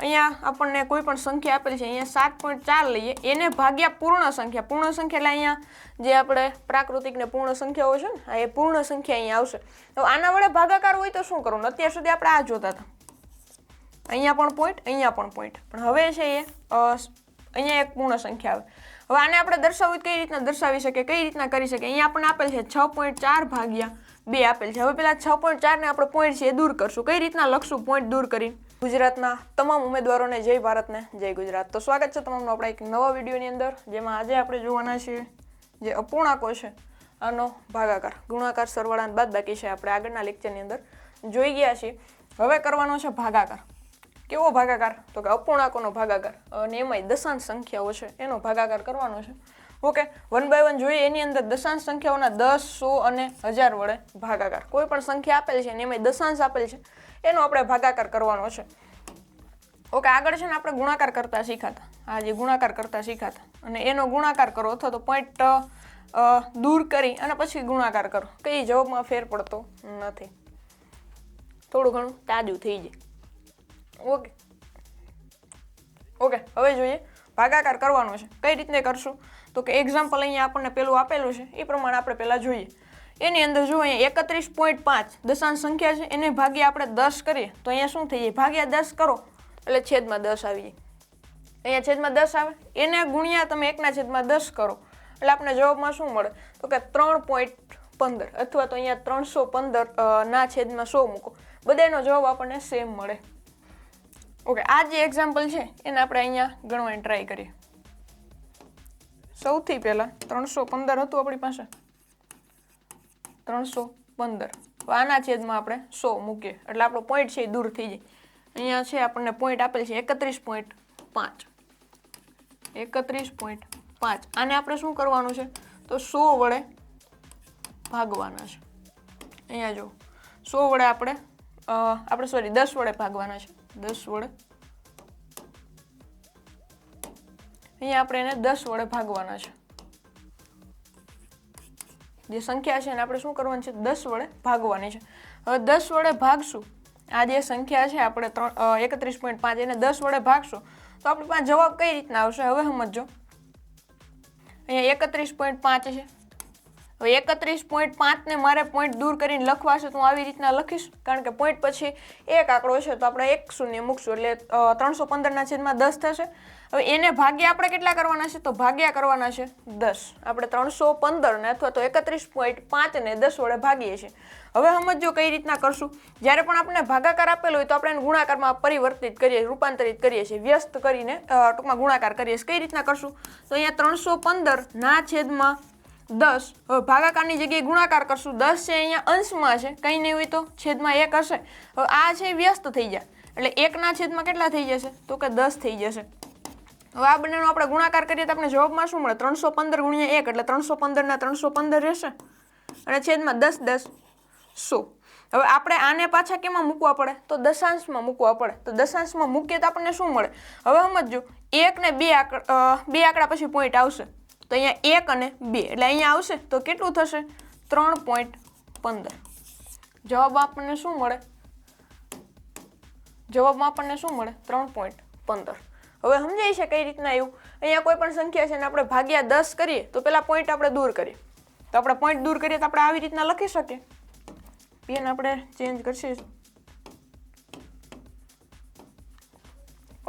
અહીંયા આપણને કોઈ પણ સંખ્યા આપેલી છે, અહીંયા સાત પોઈન્ટ ચાર લઈએ, એને ભાગ્યા પૂર્ણ સંખ્યા. પૂર્ણ સંખ્યા એટલે અહીંયા જે આપણે પ્રાકૃતિક ને પૂર્ણ સંખ્યાઓ છે ને એ પૂર્ણ સંખ્યા અહીંયા આવશે. તો આના વડે ભાગાકાર હોય તો શું કરવું અત્યાર સુધી આપણે આ જોતા હતા. અહીંયા પણ પોઈન્ટ અહીંયા પણ પોઈન્ટ પણ હવે છે એ અહીંયા એક પૂર્ણ સંખ્યા આવે. હવે આને આપણે દર્શાવવું કઈ રીતના દર્શાવી શકીએ? કઈ રીતના કરી શકીએ? અહીંયા આપણને આપેલ છે છ પોઈન્ટ ચાર ભાગ્યા બે આપેલ છે. હવે પેલા છ પોઈન્ટ ચારને આપણે પોઈન્ટ છે એ દૂર કરશું. કઈ રીતના લખશું? પોઈન્ટ દૂર કરી ગુજરાતના તમામ ઉમેદવારોને જય ભારતને જય ગુજરાત. તો સ્વાગત છે તમામનું આપણા એક નવા વિડીયોની અંદર, જેમાં આજે આપણે જોવાના છીએ જે અપૂર્ણાંકો છે, આનો ભાગાકાર, ગુણાકાર સરવાળા બાદ બાકી છે આપણે આગળના લેક્ચરની અંદર જોઈ ગયા છીએ. હવે કરવાનો છે ભાગાકાર. કેવો ભાગાકાર? તો કે અપૂર્ણાંકોનો ભાગાકાર. અને એમાંય દશાંશ સંખ્યાઓ છે, એનો ભાગાકાર કરવાનો છે. ઓકે, વન બાય વન જોઈએ, એની અંદર દશાંશ સંખ્યાઓના દસ, સો અને હજાર વડે ભાગાકાર. કોઈ પણ સંખ્યા આપેલ છે અને એમાંય દશાંશ આપેલ છે. એનો આપણે ભાગાકાર કરવાનો છે. ઓકે, આગળ છે ને આપણે ગુણાકાર કરતા શીખાતા. આ જે ગુણાકાર કરતા શીખાતા. અને એનો ગુણાકાર કરો અથવા તો પોઈન્ટ દૂર કરી અને પછી ગુણાકાર કરો. કઈ જવાબમાં ફેર પડતો નથી. થોડું ઘણું તાજું થઈ જાય. ઓકે. ઓકે, હવે જોઈએ. ભાગાકાર કરવાનો છે. કઈ રીતને કરશું? તો કે એક્ઝામ્પલ અહીંયા આપણને પેલું આપેલું છે. એ પ્રમાણે આપણે પહેલાં જોઈએ. એની અંદર જો અહીંયા એકત્રીસ પોઈન્ટ પાંચ દશાંશ સંખ્યા છે, એને ભાગ્યા આપણે દસ કરીએ, તો અહીંયા શું થઈ જાય? ભાગ્યા દસ કરો, એટલે છેદમાં દસ આવી જાય. અહીંયા છેદમાં દસ આવે, એને ગુણ્યા તમે એકના છેદમાં દસ કરો. એટલે આપણે જવાબમાં શું મળે? તો કે ત્રણ પોઈન્ટ પંદર, અથવા તો અહીંયા ત્રણસો પંદર ના છેદમાં સો મૂકો. બધાનો જવાબ આપણને સેમ મળે. ઓકે આ જે એક્ઝામ્પલ છે, એને આપણે અહીંયા ગણવાની ટ્રાય કરીએ. સૌથી પહેલાં ત્રણસો પંદર હતું આપણી પાસે. ત્રણસો પંદર. તો આના છેદમાં આપણે સો મૂકીએ. એટલે આપણો પોઈન્ટ છે એ દૂર થઈ જાય. અહીંયા છે આપણને પોઈન્ટ આપેલ છે એકત્રીસ પોઈન્ટ પાંચ. એકત્રીસ પોઈન્ટ પાંચ. આને આપણે શું કરવાનું છે? તો સો વડે ભાગવાના છે. અહીંયા જો સો વડે આપણે આપણે સોરી દસ વડે ભાગવાના છે. દસ વડે. અહીંયા આપણે એને દસ વડે ભાગવાના છે. જે સંખ્યા છે એને આપણે શું કરવાની છે? દસ વડે ભાગવાની છે. હવે દસ વડે ભાગશું. આ જે સંખ્યા છે આપણે ત્રણ એકત્રીસ પોઈન્ટ પાંચ એને દસ વડે ભાગશું. તો આપણી પાસે જવાબ કઈ રીતના આવશે? હવે સમજો અહીંયા એકત્રીસ પોઈન્ટ પાંચ છે. હવે એકત્રીસ પોઈન્ટ પાંચને મારે પોઈન્ટ દૂર કરીને લખવા છે, તો હું આવી રીતના લખીશ. કારણ કે પોઈન્ટ પછી એક આંકડો છે, તો આપણે એક શૂન્ય મૂકશું, એટલે ત્રણસો પંદરના છેદમાં દસ થશે. હવે એને ભાગ્યા આપણે કેટલા કરવાના છે? તો ભાગ્યા કરવાના છે દસ. આપણે ત્રણસો પંદરને અથવા તો એકત્રીસ પોઈન્ટ પાંચને દસ વડે ભાગીએ છીએ. હવે સમજો કઈ રીતના કરશું. જ્યારે પણ આપણે ભાગાકાર આપેલો હોય, તો આપણે એને ગુણાકારમાં પરિવર્તિત કરીએ, રૂપાંતરિત કરીએ છીએ. વ્યસ્ત કરીને ટૂંકમાં ગુણાકાર કરીએ છીએ. કઈ રીતના કરશું? તો અહીંયા ત્રણસો પંદર ના છેદમાં દસ. હવે ભાગાકારની જગ્યાએ ગુણાકાર કરશું. દસ છે અહીંયા, અંશમાં છે. કંઈ નહીં હોય તો છેદમાં એક હશે. હવે આ છે વ્યસ્ત થઈ જાય એટલે એકના છેદમાં કેટલા થઈ જશે? તો કે દસ થઈ જશે. હવે આ બંનેનો આપણે ગુણાકાર કરીએ તો આપણે જવાબમાં શું મળે? ત્રણસો પંદર ગુણ્યા એક, એટલે ત્રણસો પંદરના ત્રણસો પંદર રહેશે. અને છેદમાં દસ દસ. સો હવે આપણે આને પાછા કેમાં મૂકવા પડે? તો દશાંશમાં મૂકવા પડે. તો દશાંશમાં મૂકીએ તો આપણને શું મળે? હવે સમજો એક ને બે આંકડા બે આંકડા પછી પોઈન્ટ આવશે. તો અહીંયા એક અને બે. એટલે અહીંયા આવશે તો કેટલું થશે? ત્રણ પોઈન્ટ પંદર. જવાબ આપણને શું મળે? જવાબમાં આપણને શું મળે? ત્રણ પોઈન્ટ પંદર. હવે સમજાય છે કઈ રીતના એવું? અહીંયા કોઈ પણ સંખ્યા છે ને આપણે ભાગ્યા દસ કરીએ, તો પેલા પોઈન્ટ આપણે દૂર કરીએ. તો આપણે પોઈન્ટ દૂર કરીએ તો આપણે આવી રીતના લખી શકીએ. પેન આપણે ચેન્જ કરશે.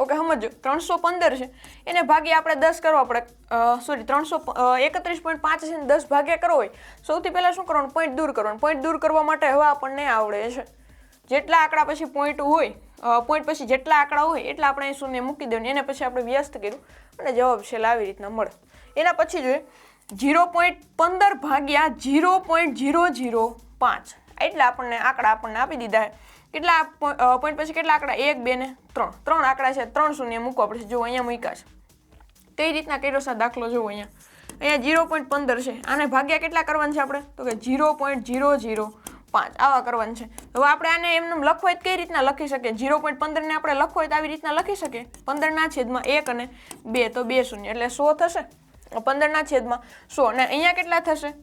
ઓકે સમજો ત્રણસો પંદર છે. એને ભાગ્યા આપણે દસ કરવા પડે. સોરી ત્રણસો એકત્રીસ પોઈન્ટ પાંચ છે દસ ભાગ્યા કરવો હોય, સૌથી પહેલાં શું કરવાનું? પોઈન્ટ દૂર કરવાનું. પોઈન્ટ દૂર કરવા માટે હવે આપણને આવડે છે. જેટલા આંકડા પછી પોઈન્ટ હોય પોઈન્ટ પછી જેટલા આંકડા હોય, એટલા આપણે અહીં શૂન્ય મૂકી દેવાનું. એને પછી આપણે વ્યસ્ત કર્યું અને જવાબ છે આવી રીતના મળે. એના પછી જોઈએ જીરો પોઈન્ટ પંદર ભાગ્યા જીરો પોઈન્ટ જીરો જીરો પાંચ. એટલે આપણને આંકડા આપણને આપી દીધા છે. કેટલા પોઈન્ટ પછી કેટલા આંકડા? એક, બે ને ત્રણ. ત્રણ આંકડા છે, ત્રણ શૂન્ય મૂકવા પડશે. જો અહીંયા મૂક્યા છે. તે રીતના કર્યો છે દાખલો જુઓ અહીંયા. અહીંયા જીરો પોઈન્ટ પંદર છે. આને ભાગ્યા કેટલા કરવાના છે આપણે? તો કે જીરો પોઈન્ટ જીરો જીરો પાંચ. આવા કરવાનું છે. હવે આપણે આને એમને હોય કઈ રીતના લખી શકીએ? જીરો પોઈન્ટ પંદરને આપણે હોય તો આવી રીતના લખી શકીએ? પંદરના છેદમાં એક અને બે, તો બે શૂન્ય. એટલે સો થશે? પંદરના છેદમાં સો. અને અહીંયા કેટલા થશે?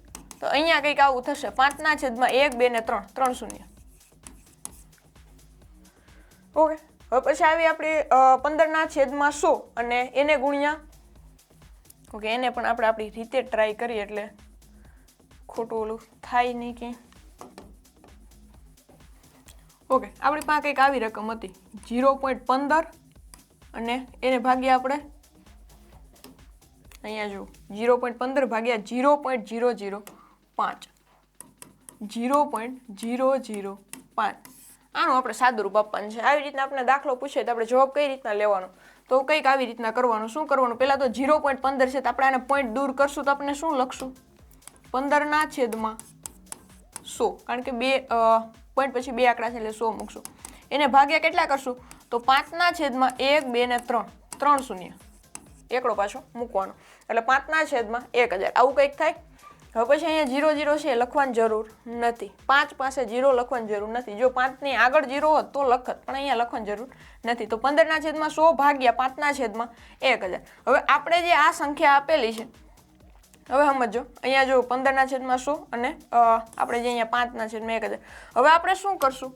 તો અહીંયા કંઈક આવું થશે. પાંચના છેદમાં એક, બે ને ત્રણ. ત્રણ શૂન્ય. ઓકે હવે પછી આવી આપણી પંદરના છેદમાં સો અને એને ગુણ્યા. ઓકે, એને પણ આપણે આપણી રીતે ટ્રાય કરીએ એટલે ખોટું ઓલું થાય નહીં કે. ઓકે આપણી પાસે કંઈક આવી રકમ હતી. જીરો પોઈન્ટ પંદર અને એને ભાગ્યા આપણે. અહીંયા જુઓ. જીરો પોઈન્ટ પંદર ભાગ્યા જીરો પોઈન્ટ જીરો ઝીરો પાંચ. જીરો પોઈન્ટ જીરો જીરો પાંચ. આનું આપણે સાદું રૂપ આપવાનું છે. આવી રીતના આપણે દાખલો પૂછે તો આપણે જવાબ કઈ રીતના લેવાનો? તો કંઈક આવી રીતના કરવાનું. શું કરવાનું? પહેલાં તો ઝીરો પોઈન્ટ પંદર છે તો આપણે આને પોઈન્ટ દૂર કરશું તો આપણે શું લખશું? પંદરના છેદમાં સો. કારણ કે બે પોઈન્ટ પછી બે આંકડા છે એટલે સો મૂકશું. એને ભાગ્યા કેટલા કરશું? તો પાંચના છેદમાં એક, બે ને ત્રણ. ત્રણ શૂન્ય. એકડો પાછો મૂકવાનો. એટલે પાંચના છેદમાં એક હજાર. આવું કંઈક થાય? હવે પછી અહીંયા જીરો જીરો છે લખવાની જરૂર નથી. પાંચ પાસે જીરો લખવાની જરૂર નથી. જો પાંચની આગળ જીરો હોત તો લખત, પણ અહીંયા લખવાની જરૂર નથી. તો પંદરના છેદમાં સો ભાગ્યા પાંચના છેદમાં એક હજાર. હવે આપણે જે આ સંખ્યા આપેલી છે, હવે સમજો. અહીંયા જો પંદરના છેદમાં સો અને આપણે જે અહીંયા પાંચના છેદમાં એક હજાર. હવે આપણે શું કરશું?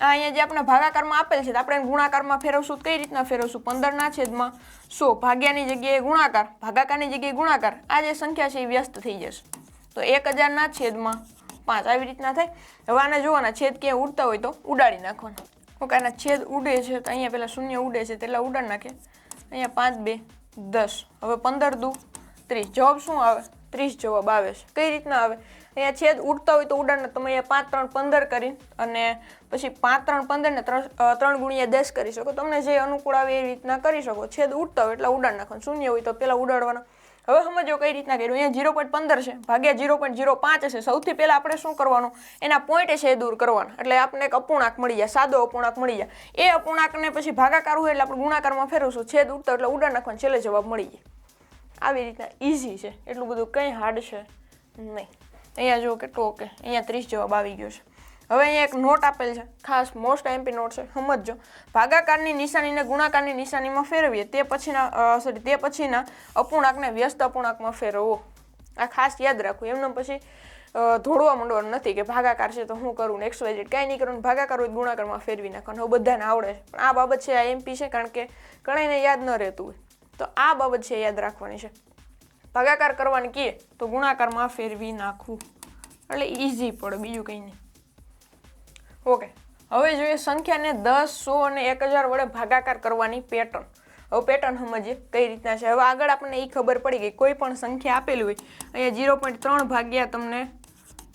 આ અહીંયા જે આપણે ભાગાકારમાં આપેલ છે આપણે ગુણાકારમાં ફેરવશું. કઈ રીતના ફેરવશું? પંદરના છેદમાં સો. ભાગ્યાની જગ્યાએ ગુણાકાર, ભાગાકારની જગ્યાએ ગુણાકાર. આ જે સંખ્યા છે એ વ્યસ્ત થઈ જશે. તો એક હજારના છેદમાં પાંચ આવી રીતના થાય. હવે આને જોવાના છેદ ક્યાંય ઉડતા હોય તો ઉડાડી નાખવાના. ઓકે આના છેદ ઉડે છે તો અહીંયા પહેલાં શૂન્ય ઉડે છે તેટલા ઉડાડી નાખે. અહીંયા પાંચ, બે, દસ. હવે પંદર દુ, ત્રીસ. જવાબ શું આવે? ત્રીસ જવાબ આવે છે. કઈ રીતના આવે? અહીંયા છેદ ઉડતા હોય તો ઉડાડને. તમે અહીંયા પાંચ, ત્રણ, પંદર કરીને અને પછી પાંચ, ત્રણ પંદર ને ત્રણ ત્રણ ગુણ્યા દસ કરી શકો. તમને જે અનુકૂળ આવે એ રીતના કરી શકો. છેદ ઉડતા હોય એટલે ઉડાડ નાખવાનું. શૂન્ય હોય તો પહેલાં ઉડાડવાના. હવે સમજો કઈ રીતના કર્યું? અહીંયા જીરો પોઈન્ટ પંદર છે. ભાગ્યા જીરો પોઈન્ટ જીરો પાંચ છે સૌથી પહેલાં આપણે શું કરવાનું? એના પોઈન્ટ છે એ દૂર કરવાના. એટલે આપણને એક અપૂર્ણાંક મળી જાય. સાદો અપૂર્ણાંક મળી જાય. એ અપૂર્ણાંકને પછી ભાગાકાર હોય એટલે આપણે ગુણાકારમાં ફેરવશું. છેદ ઉડતો એટલે ઉડા નાખવાનો છેલ્લે જવાબ મળી જાય. આવી રીતના ઇઝી છે. એટલું બધું કંઈ હાર્ડ છે નહીં. અહીંયા જુઓ કેટલો ઓકે. અહીંયા ત્રીસ જવાબ આવી ગયો છે. હવે અહીંયા એક નોટ આપેલ છે. ખાસ મોસ્ટ એમપી નોટ છે. સમજજો. ભાગાકારની નિશાનીને ગુણાકારની નિશાનીમાં ફેરવીએ તે પછીના સોરી તે પછીના અપૂર્ણાંકને વ્યસ્ત અપૂર્ણાંકમાં ફેરવવો આ ખાસ યાદ રાખવું. એમને પછી ધોળવા માંડવાનું નથી કે ભાગાકાર છે તો હું કરું ને એક્સ કાંઈ નહીં કરું ભાગાકાર હોય ગુણાકારમાં ફેરવી નાખવાનું. હવે બધાને આવડે છે. પણ આ બાબત છે આ એમપી છે કારણ કે ઘણાને યાદ ન રહેતું હોય. તો આ બાબત છે યાદ રાખવાની છે. ભાગાકાર કરવાની કહે તો ગુણાકારમાં ફેરવી નાખવું. એટલે ઇઝી પડે બીજું કંઈ નહીં. ઓકે. હવે જોઈએ સંખ્યાને દસ, સો અને એક હજાર વડે ભાગાકાર કરવાની પેટર્ન. હવે પેટર્ન સમજીએ કઈ રીતના છે. હવે આગળ આપણને એ ખબર પડી ગઈ કોઈ પણ સંખ્યા આપેલી હોય, અહીંયા જીરો પોઈન્ટ ત્રણ ભાગ્યા તમને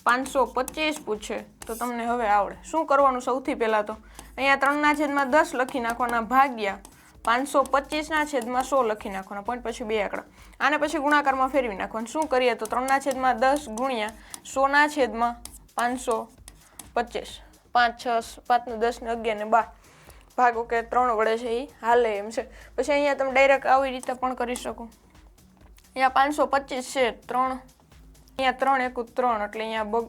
પાંચસો પચીસ પૂછે, તો તમને હવે આવડે. શું કરવાનું સૌથી પહેલાં તો? અહીંયા ત્રણના છેદમાં દસ લખી નાખવાના ભાગ્યા પાંચસો પચીસના છેદમાં સો લખી નાખવાના. પોઈન્ટ પછી બે આંકડા. આને પછી ગુણાકારમાં ફેરવી નાખવાનું. શું કરીએ તો ત્રણના છેદમાં દસ ગુણ્યા સોના છેદમાં પાંચસો પચીસ. પાંચ, છ પાંચ ને દસ ને અગિયાર ને બાર. ભાગ ઓકે ત્રણ વડે છે એ હાલે એમ છે. પછી અહીંયા તમે ડાયરેક્ટ આવી રીતે પણ કરી શકો. અહીંયા પાંચસો પચીસ છે, ત્રણ. અહીંયા ત્રણ એકુ ત્રણ, એટલે અહીંયા બગ,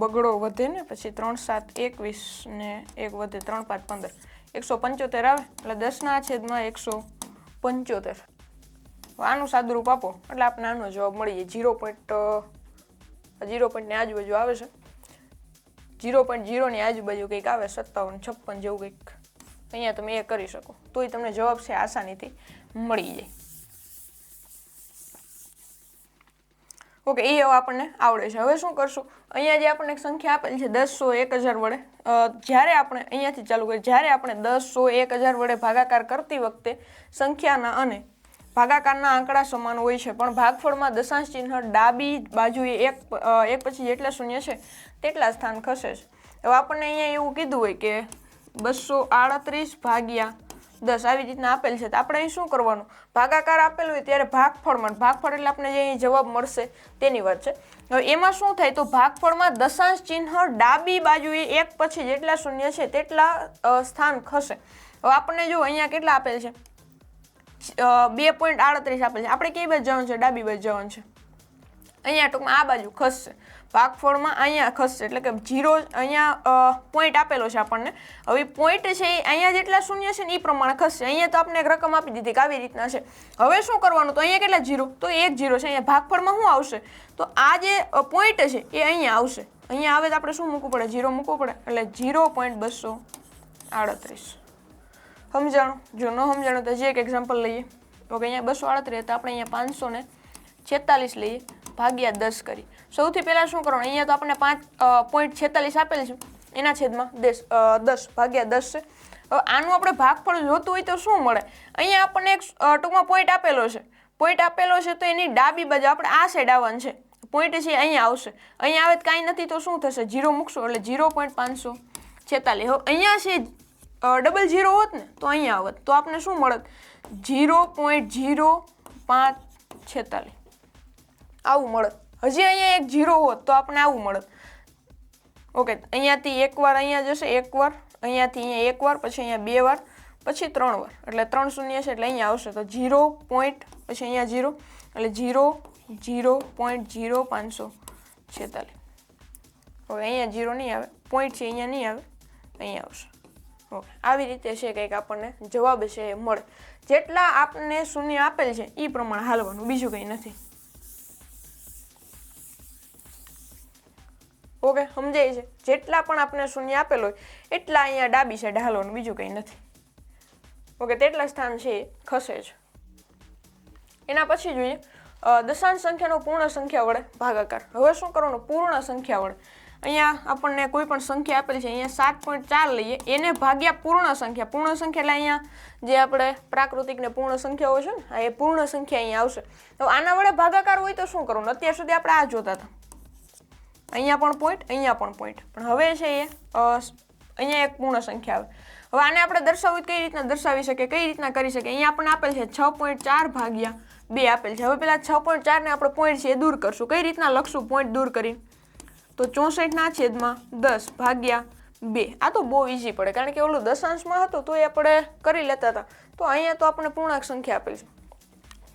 બગડો વધે ને, પછી ત્રણ સાત એકવીસ ને એક વધે ત્રણ પાંચ પંદર. એકસો પંચોતેર આવે, એટલે દસના છેદમાં એકસો પંચોતેર. આનું આનું સાદુરૂપ આપો, એટલે આપણને આનો જવાબ મળી જાય. જીરો પોઈન્ટ જીરો પોઈન્ટની આજુબાજુ આવે છે. જીરો પોઈન્ટ જીરોની આજુબાજુ કંઈક આવે, સત્તાવન, છપ્પન જેવું કંઈક. અહીંયા તમે એ કરી શકો. તોય તમને જવાબ છે આસાનીથી મળી જાય. ઓકે, એ આપણને આવડે છે. હવે શું કરશું? અહીંયા જે આપણને સંખ્યા આપેલ છે, દસ સો એક હજાર વડે જ્યારે આપણે અહીંયાથી ચાલુ કરીએ, જ્યારે આપણે દસ સો એક હજાર વડે ભાગાકાર કરતી વખતે સંખ્યાના અને ભાગાકારના આંકડા સમાન હોય છે, પણ ભાગફળમાં દશાંશ ચિહ્ન ડાબી બાજુએ એક એક પછી જેટલા શૂન્ય છે, તેટલા સ્થાન ખસે છે. હવે આપણને અહીંયા એવું કીધું હોય કે બસો આડત્રીસ ભાગ્યા દસ આવી રીતના આપેલ છે, તો આપણે અહીં શું કરવાનું? ભાગાકાર આપેલ હોય ત્યારે ભાગફળમાં, ભાગફળ એટલે આપણે જે અહીં જવાબ મળશે તેની વાત છે. હવે એમાં શું થાય? તો ભાગફળમાં દશાંશ ચિહ્ન ડાબી બાજુએ એક પછી જેટલા શૂન્ય છે, તેટલા સ્થાન ખસે. હવે આપણને જો અહીંયા કેટલા આપેલ છે? બે પોઈન્ટ આડત્રીસ આપેલ છે. આપણે કઈ બાજુ જવાનું છે? ડાબી બાજુ જવાનું છે. અહીંયા ટૂંકમાં આ બાજુ ખસશે. ભાગફળમાં અહીંયા ખસશે. એટલે કે જીરો અહીંયા પોઈન્ટ આપેલો છે આપણને. હવે પોઈન્ટ છે એ અહીંયા જેટલા શૂન્ય છે ને એ પ્રમાણે ખસશે. અહીંયા તો આપણે એક રકમ આપી દીધી કે આવી રીતના છે. હવે શું કરવાનું? તો અહીંયા કેટલા? જીરો તો એક જીરો છે. અહીંયા ભાગફળમાં શું આવશે? તો આ જે પોઈન્ટ છે એ અહીંયા આવશે. અહીંયા આવે તો આપણે શું મૂકવું પડે? જીરો મૂકવું પડે. એટલે જીરો પોઈન્ટ બસો આડત્રીસ. સમજાણું? જો ન સમજાણું તો હજી એક એક્ઝામ્પલ લઈએ. ઓકે અહીંયા બસો આડત્રીસ તો આપણે અહીંયા પાંચસો ને છેતાલીસ લઈએ, ભાગ્યા દસ કરી. સૌથી પહેલાં શું કરવાનું? અહીંયા તો આપણને પાંચ પોઈન્ટ છેતાલીસ આપેલ છે. એના છેદમાં દસ દસ, ભાગ્યા દસ છે. હવે આનું આપણે ભાગફળ જોતું હોય તો શું મળે? અહીંયા આપણને એક ટૂંકમાં પોઈન્ટ આપેલો છે. પોઈન્ટ આપેલો છે તો એની ડાબી બાજુ આપણે આ સાઈડ આવવાનું છે. પોઈન્ટ છે અહીંયા આવશે. અહીંયા આવે તો કાંઈ નથી તો શું થશે? જીરો મૂકશો એટલે જીરો પોઈન્ટ પાંચસો છેતાલીસ. હવે અહીંયા છે ડબલ જીરો હોત ને, તો અહીંયા આવત. તો આપને શું મળત? જીરો પોઈન્ટ ઝીરો પાંચ છેતાલીસ. આવું મળત. હજી અહીંયા એક જીરો હોત, તો આપણે આવું મળત. ઓકે અહીંયાથી એકવાર અહીંયા જશે, એકવાર. અહીંયાથી અહીંયા એકવાર, પછી અહીંયા બે વાર, પછી ત્રણ વાર. એટલે ત્રણ શૂન્ય છે એટલે અહીંયા આવશે. તો ઝીરો પોઈન્ટ પછી અહીંયા ઝીરો એટલે જીરો જીરો પોઈન્ટ જીરો પાંચસો છેતાલીસ. હવે અહીંયા જીરો નહીં આવે. પોઈન્ટ છે, અહીંયા નહીં આવે. અહીંયા આવશે. આવી રીતે છે કંઈક આપણને જવાબ છે એ મળે. જેટલા આપને શૂન્ય આપેલ છે એ પ્રમાણે હાલવાનું, બીજું કંઈ નથી. ઓકે, સમજાય છે? જેટલા પણ આપણે શૂન્ય આપેલ હોય, એટલા અહીંયા ડાબી સાઈડ હાલવાનું, બીજું કંઈ નથી. ઓકે, તેટલા સ્થાન છે, એ ખસે છે એના પછી જોઈએ દશાંશ સંખ્યાનો પૂર્ણ સંખ્યા વડે ભાગાકાર. હવે શું કરવાનું? પૂર્ણ સંખ્યા વડે. અહીંયા આપણને કોઈ પણ સંખ્યા આપેલી છે, અહીંયા સાત પોઈન્ટ ચાર લઈએ, એને ભાગ્યા પૂર્ણ સંખ્યા. પૂર્ણ સંખ્યા એટલે અહીંયા જે આપણે પ્રાકૃતિક ને પૂર્ણ સંખ્યાઓ છે ને એ પૂર્ણ સંખ્યા અહીંયા આવશે. તો આના વડે ભાગાકાર હોય તો શું કરવું અત્યાર સુધી આપણે આ જોતા હતા. અહીંયા પણ પોઈન્ટ અહીંયા પણ પોઈન્ટ પણ હવે છે એ અહીંયા એક પૂર્ણ સંખ્યા આવે. હવે આને આપણે દર્શાવવું કઈ રીતના દર્શાવી શકીએ? કઈ રીતના કરી શકીએ? અહીંયા આપણને આપેલ છે છ પોઈન્ટ ચાર ભાગ્યા બે આપેલ છે. હવે પેલા છ પોઈન્ટ ચારને આપણે પોઈન્ટ છે એ દૂર કરશું. કઈ રીતના લખશું? પોઈન્ટ દૂર કરી તો ચોસઠના છેદમાં દસ ભાગ્યા બે. આ તો બહુ ઇઝી પડે, કારણ કે ઓલું દશાંશમાં હતું તો એ આપણે કરી લેતા હતા. તો અહીંયા તો આપણને પૂર્ણાંક સંખ્યા આપેલ છે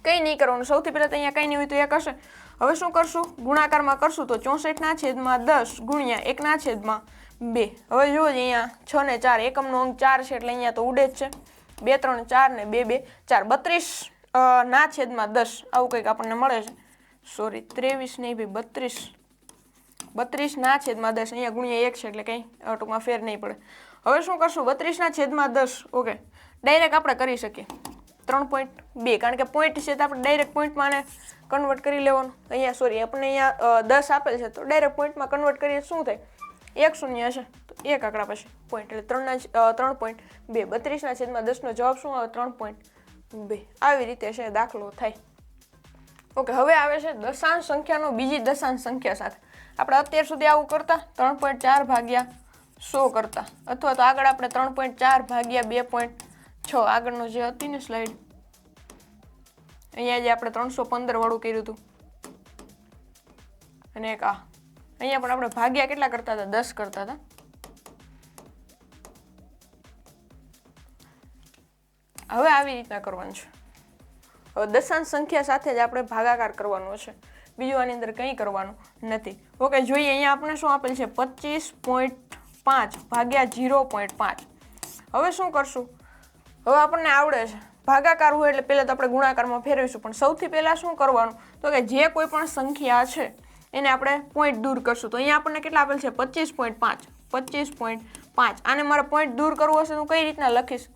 કંઈ નહીં કરવાનું, સૌથી પહેલાં તો અહીંયા કંઈ નહીં હોય તો એક હશે હવે શું કરશું? ગુણાકારમાં કરશું તો ચોસઠના છેદમાં દસ ગુણ્યા એકના છેદમાં બે. હવે જુઓ અહીંયા છ ને ચાર, એકમનો અંક ચાર છે એટલે અહીંયા તો ઉડે જ છે. બે, ત્રણ, ચાર ને બે બે, ચાર. બત્રીસ ના છેદમાં દસ. આવું કંઈક આપણને મળે છે. સોરી ત્રેવીસ નહીં ભાઈ બત્રીસ. બત્રીસ ના છેદમાં દસ, અહીંયા ગુણ્યા એક છે એટલે કંઈ ટૂંકમાં ફેર નહીં પડે. હવે શું કરશું? બત્રીસના છેદમાં દસ, ઓકે. ડાયરેક્ટ આપણે કરી શકીએ. ત્રણ પોઈન્ટ બે, કારણ કે પોઈન્ટ છે તો આપણે ડાયરેક્ટ પોઈન્ટમાં આને કન્વર્ટ કરી લેવાનું. અહીંયા સોરી આપણને અહીંયા દસ આપેલ છે તો ડાયરેક્ટ પોઈન્ટમાં કન્વર્ટ કરીએ, શું થાય? એક શૂન્ય હશે, તો એક આંકડા પછી પોઈન્ટ એટલે ત્રણના ત્રણ પોઈન્ટ બે. બત્રીસના છેદમાં દસનો જવાબ શું આવે? ત્રણ પોઈન્ટ બે. આવી રીતે છે, દાખલો થાય. ઓકે, હવે આવે છે દશાંશ સંખ્યાનો બીજી દશાંશ સંખ્યા સાથે. આપણે અત્યાર સુધી આવું કરતા ત્રણ પોઈન્ટ ચાર ભાગ્યા સો કરતા. અથવા તો આગળ આપણે ત્રણ પોઈન્ટ ચાર ભાગ્યા બે પોઈન્ટ છ. આગળનું જે હતી ને સ્લાઇડ અહીંયા જે આપણે ત્રણસો પંદર વાળું કર્યું હતું. અને એક આ. અહીંયા પણ આપણે ભાગ્યા કેટલા કરતા હતા? દસ કરતા હતા. હવે આવી રીતના કરવાનું છે. હવે દશાંશ સંખ્યા સાથે જ આપણે ભાગાકાર કરવાનો છે. બીજું આની અંદર કંઈ કરવાનું નથી. ઓકે જોઈએ અહીંયા આપણે શું આપેલ છે? પચીસ પોઈન્ટ પાંચ ભાગ્યા જીરો પોઈન્ટ પાંચ. હવે શું કરશું? હવે આપણને આવડે છે. ભાગાકાર હોય એટલે પહેલાં તો આપણે ગુણાકારમાં ફેરવીશું, પણ સૌથી પહેલાં શું કરવાનું? તો કે જે કોઈ પણ સંખ્યા છે, એને આપણે પોઈન્ટ દૂર કરશું. તો અહીંયા આપણને કેટલા આપેલ છે? પચીસ પોઈન્ટ પાંચ. પચીસ પોઈન્ટ પાંચ. આને મારે પોઈન્ટ દૂર કરવો હશે હું કઈ રીતના લખીશ?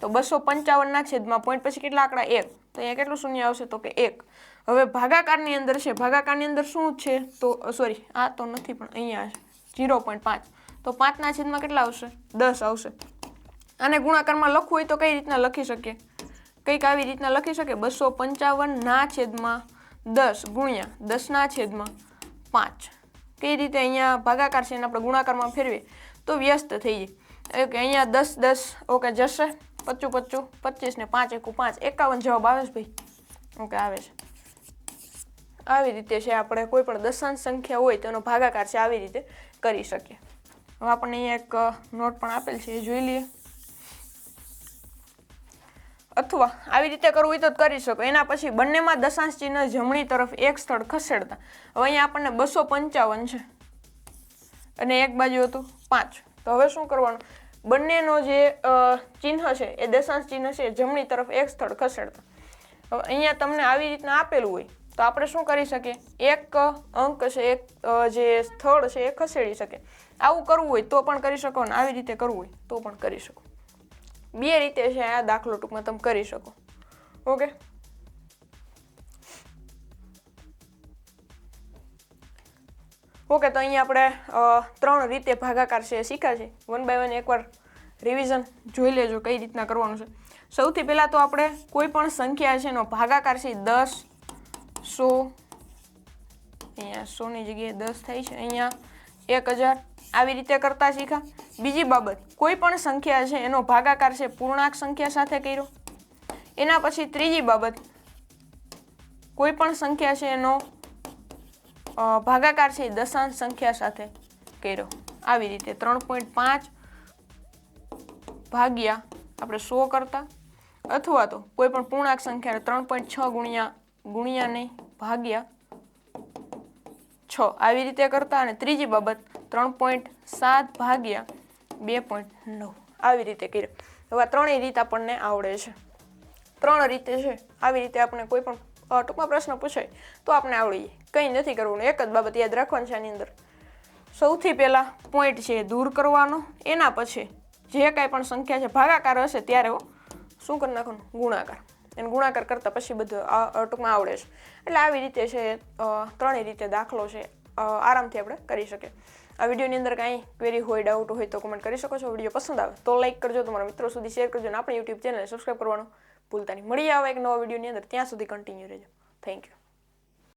તો બસો પંચાવનના છેદમાં પોઈન્ટ પછી કેટલા આંકડા? એક. તો અહીંયા કેટલું શૂન્ય આવશે? તો કે એક. હવે ભાગાકારની અંદર છે, ભાગાકારની અંદર શું છે? તો સોરી આ તો નથી, પણ અહીંયા જીરો પોઈન્ટ પાંચ. તો પાંચના છેદમાં કેટલા આવશે? દસ આવશે. આને ગુણાકારમાં લખવું હોય તો કઈ રીતના લખી શકીએ? કંઈક આવી રીતના લખી શકીએ? બસો પંચાવનના છેદમાં દસ ગુણ્યા દસના છેદમાં પાંચ. કઈ રીતે અહીંયા ભાગાકાર છે એને આપણે ગુણાકારમાં ફેરવીએ? તો વ્યસ્ત થઈ જાય ઓકે અહીંયા દસ દસ, ઓકે, જશે. પચું પચું પચીસ ને પાંચ, એકું પાંચ. એકાવન જવાબ આવે છે ભાઈ? ઓકે, આવે છે. આવી રીતે છે, આપણે કોઈ પણ દશાંશ સંખ્યા હોય તેનો ભાગાકાર છે, આવી રીતે કરી શકીએ. હવે આપણને અહીંયા એક નોટ પણ આપેલ છે, એ જોઈ લઈએ. અથવા આવી રીતે કરવું હોય તો કરી શકો. એના પછી બંનેમાં દશાંશ ચિહ્ન જમણી તરફ એક સ્થળ ખસેડતા. હવે અહીંયા આપણને બસો પંચાવન છે. અને એક બાજુ હતું પાંચ. તો હવે શું કરવાનું? બંનેનો જે ચિહ્ન છે, એ દશાંશ ચિહ્ન છે જમણી તરફ એક સ્થળ ખસેડતા. હવે અહીંયા તમને આવી રીતના આપેલું હોય તો આપણે શું કરી શકીએ? એક અંક છે, એક જે સ્થળ છે એ ખસેડી શકે. આવું કરવું હોય તો પણ કરી શકો ને આવી રીતે કરવું હોય તો પણ કરી શકો. બે રીતે છે આ દાખલો ટૂંકમાં તમે કરી શકો. ઓકે? ઓકે, તો અહીંયા આપણે ત્રણ રીતે ભાગાકાર છે એ શીખ્યા છે. વન બાય વન એકવાર રિવિઝન જોઈ લેજો કઈ રીતના કરવાનું છે. સૌથી પહેલાં તો આપણે કોઈ પણ સંખ્યા છે એનો ભાગાકાર છે દસ સો, અહીંયા સોની જગ્યાએ દસ થાય છે. અહીંયા એક હજાર. આવી રીતે કરતા શીખ્યા બીજી બાબત, કોઈ પણ સંખ્યા છે, એનો ભાગાકાર છે, પૂર્ણાંક સંખ્યા સાથે કર્યો. એના પછી ત્રીજી બાબત, કોઈ પણ સંખ્યા છે, એનો ભાગાકાર છે દશાંશ સંખ્યા સાથે કર્યો. આવી રીતે ત્રણ પોઈન્ટ પાંચ ભાગ્યા આપણે સો કરતા. અથવા તો કોઈ પણ પૂર્ણાંક સંખ્યાને ત્રણ પોઈન્ટ છ ગુણ્યા ગુણ્યા નહીં. ભાગ્યા છ. આવી રીતે કરતા અને ત્રીજી બાબત ત્રણ પોઈન્ટ સાત ભાગ્યા બે પોઈન્ટ નવ. આવી રીતે કર્યો. હવે આ ત્રણેય રીત આપણને આવડે છે. ત્રણ રીતે છે. આવી રીતે આપણે કોઈ પણ ટૂંકમાં પ્રશ્ન પૂછાય તો આપણે આવડી જાય કંઈ નથી કરવાનું. એક જ બાબત યાદ રાખવાની છે આની અંદર. સૌથી પહેલાં પોઈન્ટ છે એ દૂર કરવાનો. એના પછી જે કાંઈ પણ સંખ્યા છે, ભાગાકાર હશે ત્યારે શું કરી નાખવાનું? ગુણાકાર. એને ગુણાકાર કરતાં પછી બધું ટૂંકમાં આવડે છે. એટલે આવી રીતે છે ત્રણેય રીતે દાખલો છે આરામથી આપણે કરી શકીએ. આ વિડીયોની અંદર કાંઈ ક્વેરી હોય ડાઉટ હોય તો કમેન્ટ કરી શકો છો. વીડિયો પસંદ આવે તો લાઈક કરજો. તમારા મિત્રો સુધી શેર કરજો અને આપણી યુટ્યુબ ચેનલને સબસ્ક્રાઈબ કરવાનું ભૂલતા નહીં. મળી આવે એક નવા વિડીયોની અંદર. ત્યાં સુધી કન્ટિન્યુ રહેજો. Thank you